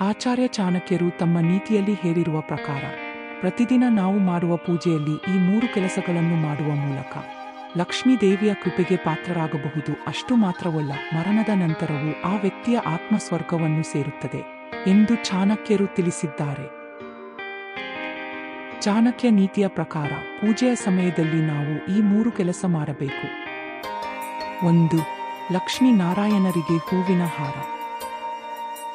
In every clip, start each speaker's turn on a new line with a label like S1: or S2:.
S1: ಆಚಾರ್ಯ ಚಾಣಕ್ಯರು ತಮ್ಮ ನೀತಿಯಲ್ಲಿ ಹೇರಿರುವ ಪ್ರಕಾರ, ಪ್ರತಿದಿನ ನಾವು ಮಾಡುವ ಪೂಜೆಯಲ್ಲಿ ಈ ಮೂರು ಕೆಲಸಗಳನ್ನು ಮಾಡುವ ಮೂಲಕ ಲಕ್ಷ್ಮೀ ದೇವಿಯ ಕೃಪೆಗೆ ಪಾತ್ರರಾಗಬಹುದು ಅಷ್ಟು ಮಾತ್ರವಲ್ಲ, ಮರಣದ ನಂತರವೂ ಆ ವ್ಯಕ್ತಿಯ ಆತ್ಮ ಸ್ವರ್ಗವನ್ನು ಸೇರುತ್ತದೆ ಎಂದು ಚಾಣಕ್ಯರು ತಿಳಿಸಿದ್ದಾರೆ. ಚಾಣಕ್ಯ ನೀತಿಯ ಪ್ರಕಾರ, ಪೂಜೆಯ ಸಮಯದಲ್ಲಿ ನಾವು ಈ ಮೂರು ಕೆಲಸ ಮಾಡಬೇಕು. ಒಂದು ಲಕ್ಷ್ಮೀ ನಾರಾಯಣರಿಗೆ ಹೂವಿನ ಹಾರ.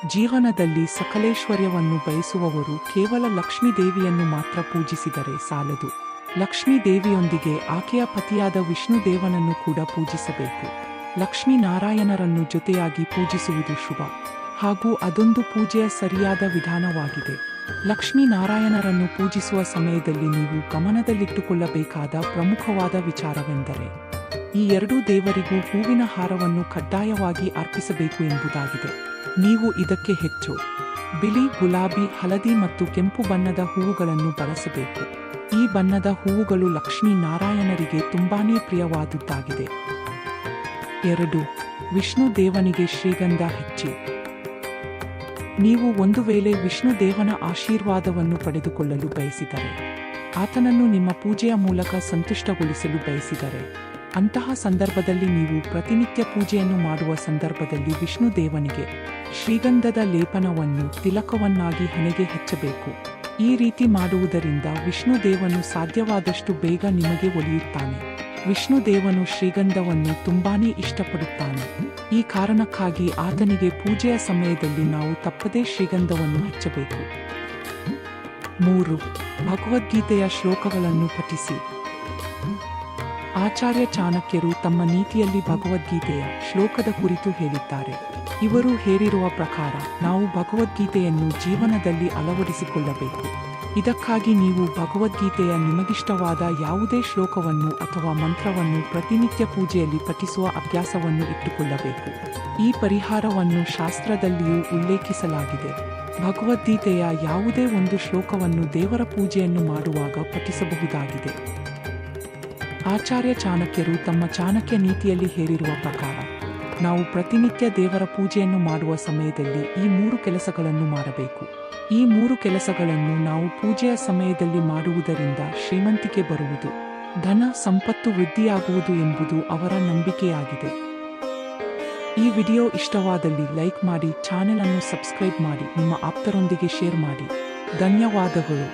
S1: ಜೀವನದಲ್ಲಿ ಸಕಲೇಶ್ವರ್ಯವನ್ನು ಬಯಸುವವರು ಕೇವಲ ಲಕ್ಷ್ಮೀ ದೇವಿಯನ್ನು ಮಾತ್ರ ಪೂಜಿಸಿದರೆ ಸಾಲದು. ಲಕ್ಷ್ಮೀ ದೇವಿಯೊಂದಿಗೆ ಆಕೆಯ ಪತಿಯಾದ ವಿಷ್ಣು ದೇವನನ್ನು ಕೂಡ ಪೂಜಿಸಬೇಕು. ಲಕ್ಷ್ಮೀ ನಾರಾಯಣರನ್ನು ಜೊತೆಯಾಗಿ ಪೂಜಿಸುವುದು ಶುಭ. ಹಾಗೂ ಅದೊಂದು ಪೂಜೆಯ ಸರಿಯಾದ ವಿಧಾನವಾಗಿದೆ. ಲಕ್ಷ್ಮೀ ನಾರಾಯಣರನ್ನು ಪೂಜಿಸುವ ಸಮಯದಲ್ಲಿ ನೀವು ಗಮನದಲ್ಲಿಟ್ಟುಕೊಳ್ಳಬೇಕಾದ ಪ್ರಮುಖವಾದ ವಿಚಾರವೆಂದರೆ ಈ ಎರಡೂ ದೇವರಿಗೂ ಹೂವಿನ ಹಾರವನ್ನು ಕಡ್ಡಾಯವಾಗಿ ಅರ್ಪಿಸಬೇಕು ಎಂಬುದಾಗಿದೆ. ನೀವು ಇದಕ್ಕೆ ಹೆಚ್ಚು. ಬಿಳಿ, ಗುಲಾಬಿ, ಹಳದಿ ಮತ್ತು ಕೆಂಪು ಬಣ್ಣದ ಹೂವುಗಳನ್ನು ಬಳಸಬೇಕು. ಈ ಬಣ್ಣದ ಹೂವುಗಳು ಲಕ್ಷ್ಮೀ ನಾರಾಯಣರಿಗೆ ತುಂಬಾನೇ ಪ್ರಿಯವಾದುದ್ದಾಗಿದೆ. ಎರಡು. ವಿಷ್ಣು ದೇವನಿಗೆ ಶ್ರೀಗಂಧ ಹೆಚ್ಚಿ. ನೀವು ಒಂದು ವೇಳೆ ವಿಷ್ಣು ದೇವನ ಆಶೀರ್ವಾದವನ್ನು ಪಡೆದುಕೊಳ್ಳಲು ಬಯಸಿದರೆ, ಆತನನ್ನು ನಿಮ್ಮ ಪೂಜೆಯ ಮೂಲಕ ಸಂತುಷ್ಟಗೊಳಿಸಲು ಬಯಸಿದರೆ ಅಂತಹ ಸಂದರ್ಭದಲ್ಲಿ ನೀವು ಪ್ರತಿನಿತ್ಯ ಪೂಜೆಯನ್ನು ಮಾಡುವ ಸಂದರ್ಭದಲ್ಲಿ ವಿಷ್ಣು ದೇವನಿಗೆ ಶ್ರೀಗಂಧದ ಲೇಪನವನ್ನು ತಿಲಕವನ್ನಾಗಿ ಹಣೆಗೆ ಹಚ್ಚಬೇಕು. ಈ ರೀತಿ ಮಾಡುವುದರಿಂದ ವಿಷ್ಣು ದೇವನು ಸಾಧ್ಯವಾದಷ್ಟು ಬೇಗ ನಿಮಗೆ ಒಲಿಯುತ್ತಾನೆ. ವಿಷ್ಣು ದೇವನು ಶ್ರೀಗಂಧವನ್ನು ತುಂಬಾನೇ ಇಷ್ಟಪಡುತ್ತಾನೆ. ಈ ಕಾರಣಕ್ಕಾಗಿ ಆತನಿಗೆ ಪೂಜೆಯ ಸಮಯದಲ್ಲಿ ನಾವು ತಪ್ಪದೇ ಶ್ರೀಗಂಧವನ್ನು ಹಚ್ಚಬೇಕು. ಮೂರು, ಭಗವದ್ಗೀತೆಯ ಶ್ಲೋಕಗಳನ್ನು ಪಠಿಸಿ. ಆಚಾರ್ಯ ಚಾಣಕ್ಯರು ತಮ್ಮ ನೀತಿಯಲ್ಲಿ ಭಗವದ್ಗೀತೆಯ ಶ್ಲೋಕದ ಕುರಿತು ಹೇಳಿದ್ದಾರೆ. ಇವರು ಹೇರಿರುವ ಪ್ರಕಾರ ನಾವು ಭಗವದ್ಗೀತೆಯನ್ನು ಜೀವನದಲ್ಲಿ ಅಳವಡಿಸಿಕೊಳ್ಳಬೇಕು. ಇದಕ್ಕಾಗಿ ನೀವು ಭಗವದ್ಗೀತೆಯ ನಿಮಗಿಷ್ಟವಾದ ಯಾವುದೇ ಶ್ಲೋಕವನ್ನು ಅಥವಾ ಮಂತ್ರವನ್ನು ಪ್ರತಿನಿತ್ಯ ಪೂಜೆಯಲ್ಲಿ ಪಠಿಸುವ ಅಭ್ಯಾಸವನ್ನು ಇಟ್ಟುಕೊಳ್ಳಬೇಕು. ಈ ಪರಿಹಾರವನ್ನು ಶಾಸ್ತ್ರದಲ್ಲಿಯೂ ಉಲ್ಲೇಖಿಸಲಾಗಿದೆ. ಭಗವದ್ಗೀತೆಯ ಯಾವುದೇ ಒಂದು ಶ್ಲೋಕವನ್ನು ದೇವರ ಪೂಜೆಯನ್ನು ಮಾಡುವಾಗ ಪಠಿಸಬಹುದಾಗಿದೆ. ಆಚಾರ್ಯ ಚಾಣಕ್ಯರು ತಮ್ಮ ಚಾಣಕ್ಯ ನೀತಿಯಲ್ಲಿ ಹೇರಿರುವ ಪ್ರಕಾರ, ನಾವು ಪ್ರತಿನಿತ್ಯ ದೇವರ ಪೂಜೆಯನ್ನು ಮಾಡುವ ಸಮಯದಲ್ಲಿ ಈ ಮೂರು ಕೆಲಸಗಳನ್ನು ಮಾಡಬೇಕು. ಈ ಮೂರು ಕೆಲಸಗಳನ್ನು ನಾವು ಪೂಜೆಯ ಸಮಯದಲ್ಲಿ ಮಾಡುವುದರಿಂದ ಶ್ರೀಮಂತಿಕೆ ಬರುವುದು, ಧನ ಸಂಪತ್ತು ವೃದ್ಧಿಯಾಗುವುದು ಎಂಬುದು ಅವರ ನಂಬಿಕೆಯಾಗಿದೆ. ಈ ವಿಡಿಯೋ ಇಷ್ಟವಾದಲ್ಲಿ ಲೈಕ್ ಮಾಡಿ ಚಾನೆಲ್ ಅನ್ನು ಸಬ್ಸ್ಕ್ರೈಬ್ ಮಾಡಿ, ನಿಮ್ಮ ಆಪ್ತರೊಂದಿಗೆ ಶೇರ್ ಮಾಡಿ. ಧನ್ಯವಾದಗಳು.